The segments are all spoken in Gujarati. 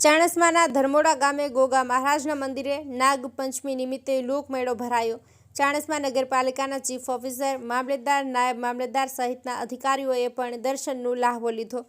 ચાણસ્માના ધર્મોડા ગામે ગોગા મહારાજના મંદિરે નાગપંચમી નિમિત્તે લોકમેળો ભરાયો. ચાણસમા નગરપાલિકાના ચીફ ઓફિસર મામલતદાર નાયબ મામલતદાર સહિતના અધિકારીઓએ પણ દર્શનનો લાહવો લીધો.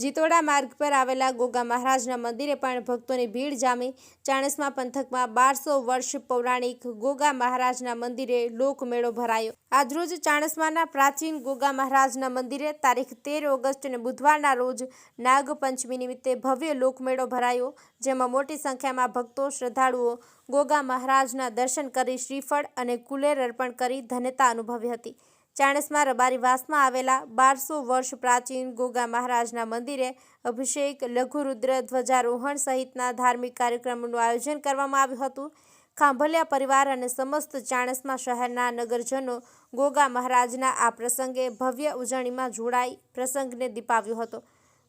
જીતોડા માર્ગ પર આવેલા ગોગા મહારાજના મંદિરે પણ ભક્તોની ભીડ જામી. ચાણસમા પંથકમાં બારસો વર્ષ પૌરાણિક ગોગા મહારાજના મંદિરે લોકમેળો ભરાયો. આજરોજ ચાણસમાના પ્રાચીન ગોગા મહારાજના મંદિરે તારીખ તેર ઓગસ્ટ અને બુધવારના રોજ નાગપંચમી નિમિત્તે ભવ્ય લોકમેળો ભરાયો, જેમાં મોટી સંખ્યામાં ભક્તો, શ્રદ્ધાળુઓ ગોગા મહારાજના દર્શન કરી શ્રીફળ અને કુલેર અર્પણ કરી ધન્યતા અનુભવી હતી. ચાણસ્મા રબારીવાસમાં આવેલા બારસો વર્ષ પ્રાચીન ગોગા મહારાજના મંદિરે અભિષેક, લઘુરુદ્ર, ધ્વજારોહણ સહિતના ધાર્મિક કાર્યક્રમોનું આયોજન કરવામાં આવ્યું હતું. ખાંભલિયા પરિવાર અને સમસ્ત ચાણસમાં શહેરના નગરજનો ગોગા મહારાજના આ પ્રસંગે ભવ્ય ઉજવણીમાં જોડાઈ પ્રસંગને દીપાવ્યો હતો.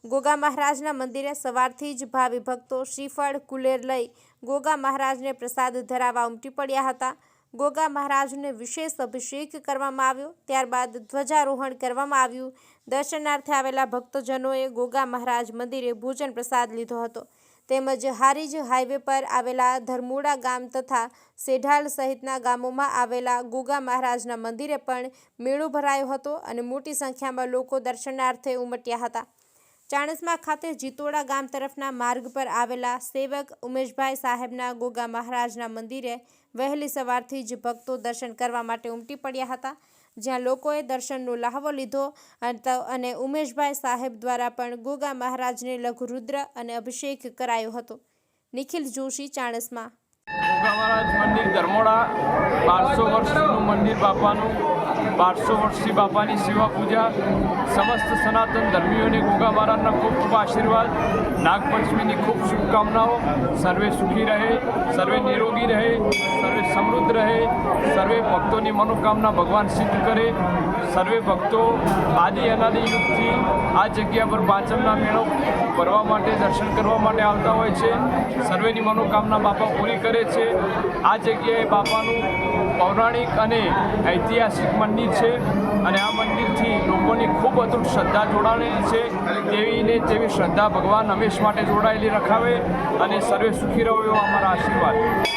ગોગા મહારાજના મંદિરે સવારથી જ ભાવિ ભક્તો શ્રીફળ, કુલેર લઈ ગોગા મહારાજને પ્રસાદ ધરાવવા ઉમટી પડ્યા હતા. ગોગા મહારાજને વિશેષ અભિષેક કરવામાં આવ્યો. ત્યારબાદ ધ્વજારોહણ કરવામાં આવ્યું. દર્શનાર્થે આવેલા ભક્તજનોએ ગોગા મહારાજ મંદિરે ભોજન પ્રસાદ લીધો હતો. તેમજ હારીજ હાઈવે પર આવેલા ધરમુડા ગામ તથા સેઢાલ સહિતના ગામોમાં આવેલા ગોગા મહારાજના મંદિરે પણ મેળો ભરાયો હતો અને મોટી સંખ્યામાં લોકો દર્શનાર્થે ઉમટ્યા હતા. ચાણસ્મા ખાતે જીતોડા ગામ તરફના માર્ગ પર આવેલા સેવક ઉમેશભાઈ સાહેબના ગોગા મહારાજના મંદિરે વહેલી સવારથી જ ભક્તો દર્શન કરવા માટે ઉમટી પડ્યા હતા, જ્યાં લોકોએ દર્શનનો લહાવો લીધો અને ઉમેશભાઈ સાહેબ દ્વારા પણ ગોગા મહારાજને લઘુરુદ્ર અને અભિષેક કરાયો હતો. નિખિલ જોશી, ચાણસ્મા. ગોગા મહારાજ મંદિર ધર્મોડા, બારસો વર્ષનું મંદિર બાપાનું, બારસો વર્ષથી બાપાની સેવા પૂજા, સમસ્ત સનાતન ધર્મીઓને ગોગા મહારાજના ખૂબ ખૂબ આશીર્વાદ, નાગપંચમીની ખૂબ શુભકામનાઓ, સર્વે સુખી રહે, સર્વે નિરોગી રહે, સર્વે સર્વે ભક્તોની મનોકામના ભગવાન સિદ્ધ કરે. સર્વે ભક્તો આદિ અનાદિ યુગથી આ જગ્યા પર પાંચમના મેળો ભરવા માટે, દર્શન કરવા માટે આવતા હોય છે. સર્વેની મનોકામના બાપા પૂરી કરે છે. આ જગ્યાએ બાપાનું પૌરાણિક અને ઐતિહાસિક મંદિર છે અને આ મંદિરથી લોકોની ખૂબ અતૂટ શ્રદ્ધા જોડાયેલી છે. તેવી ને તેવી શ્રદ્ધા ભગવાન હંમેશ માટે જોડાયેલી રખાવે અને સર્વે સુખી રહો એવો અમારા આશીર્વાદ.